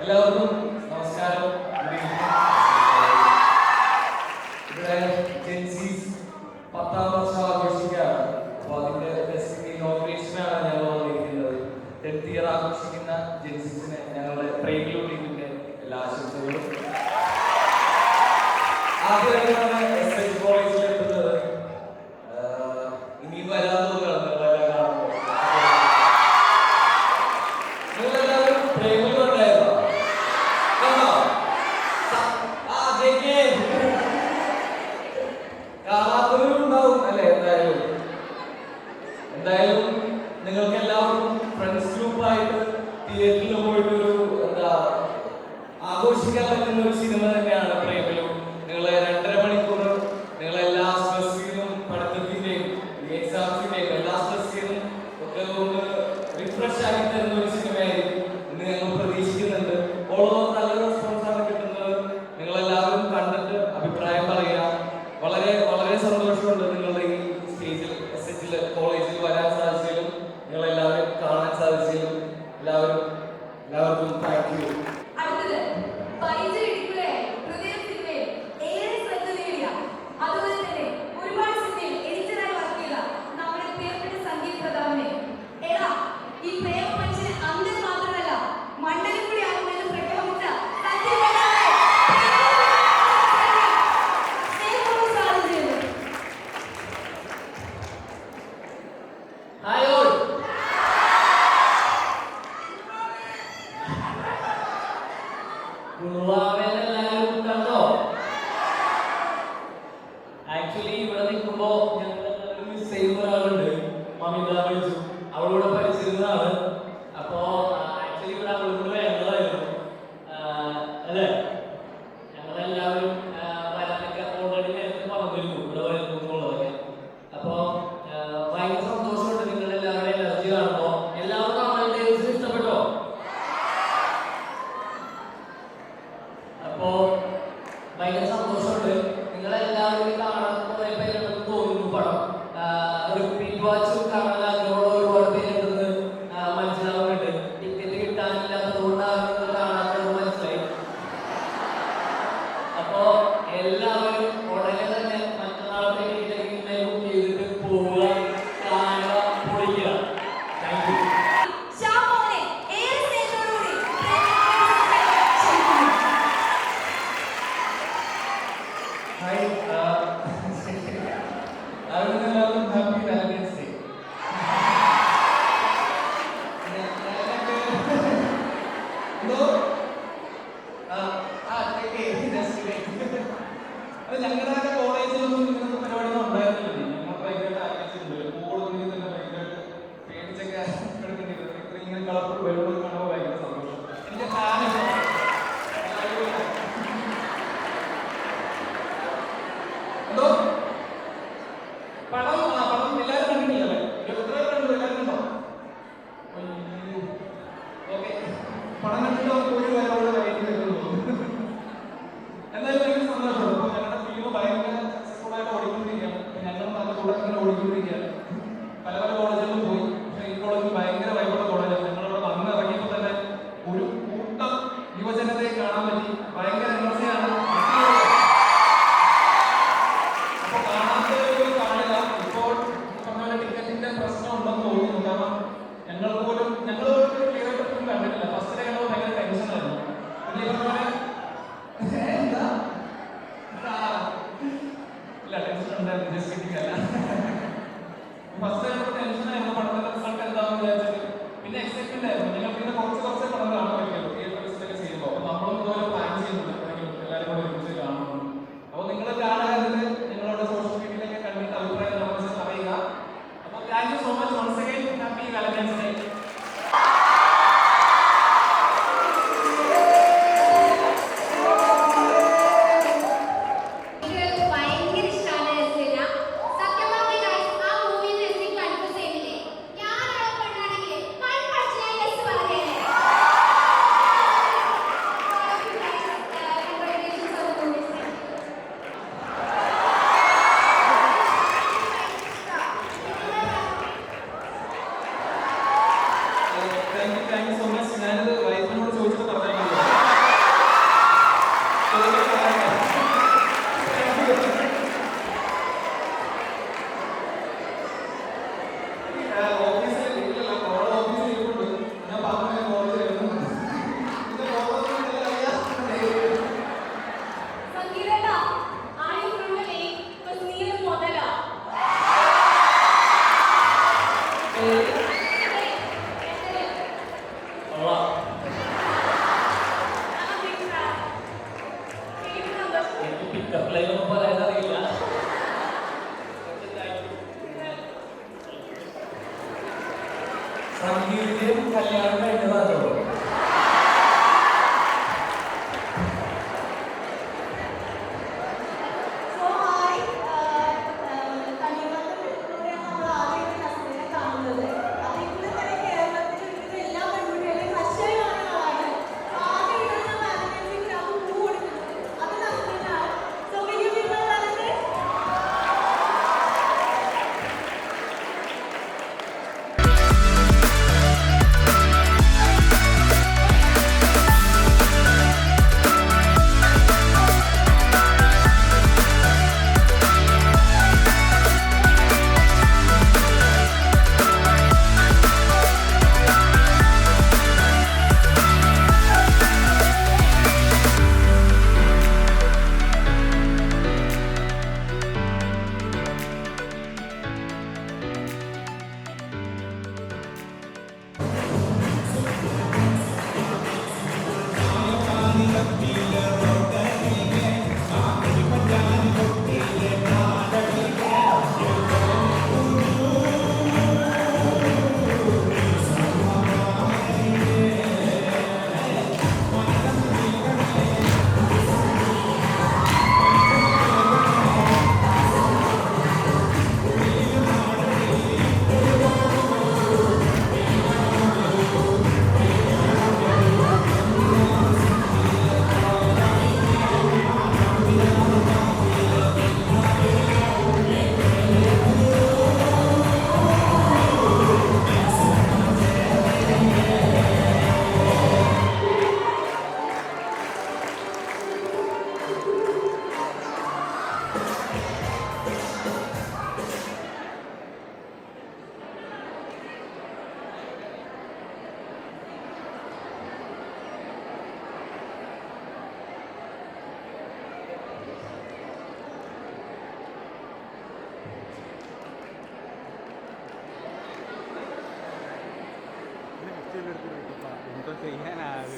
എല്ലാവർക്കും നമസ്കാരം എല്ലാവർക്കും താങ്ക് യു അടുത്തത് ഞങ്ങളെല്ലാവരും എന്തായാലും ജസ്റ്റ് ഫസ്റ്റ് ടൈം ടെൻഷനായിരുന്നു പഠനത്തിന്റെ റിസൾട്ട് എന്താണെന്ന് വിചാരിച്ചിട്ട്. പിന്നെ എക്സൈറ്റ്മെന്റ് ആയിരുന്നു. ഞങ്ങൾക്ക് പിന്നെ കുറച്ച് കുറച്ച് പടങ്ങളാണ് കളിക്കുന്നത് எடுத்து வைக்கப்பா உங்கள் செய்ய நான்